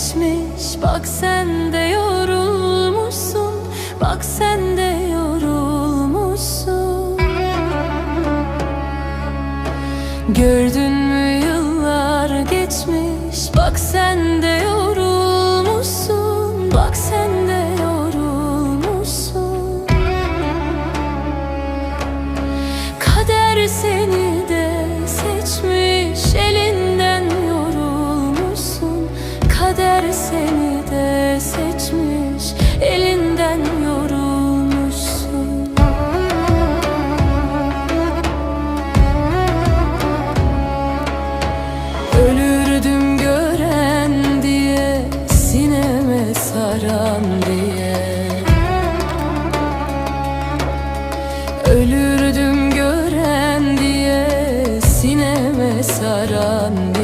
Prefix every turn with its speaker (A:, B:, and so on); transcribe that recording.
A: geçmiş. Bak sen de yorulmuşsun. Bak sen de yorulmuşsun. Gördün mü yıllar geçmiş? Bak sen de yorulmuşsun. Bak sen de yorulmuşsun. Kader seni seni de seçmiş Elinden yorulmuşsun. Ölürdüm gören diye Sineme saran diye. Ölürdüm gören diye Sineme saran diye.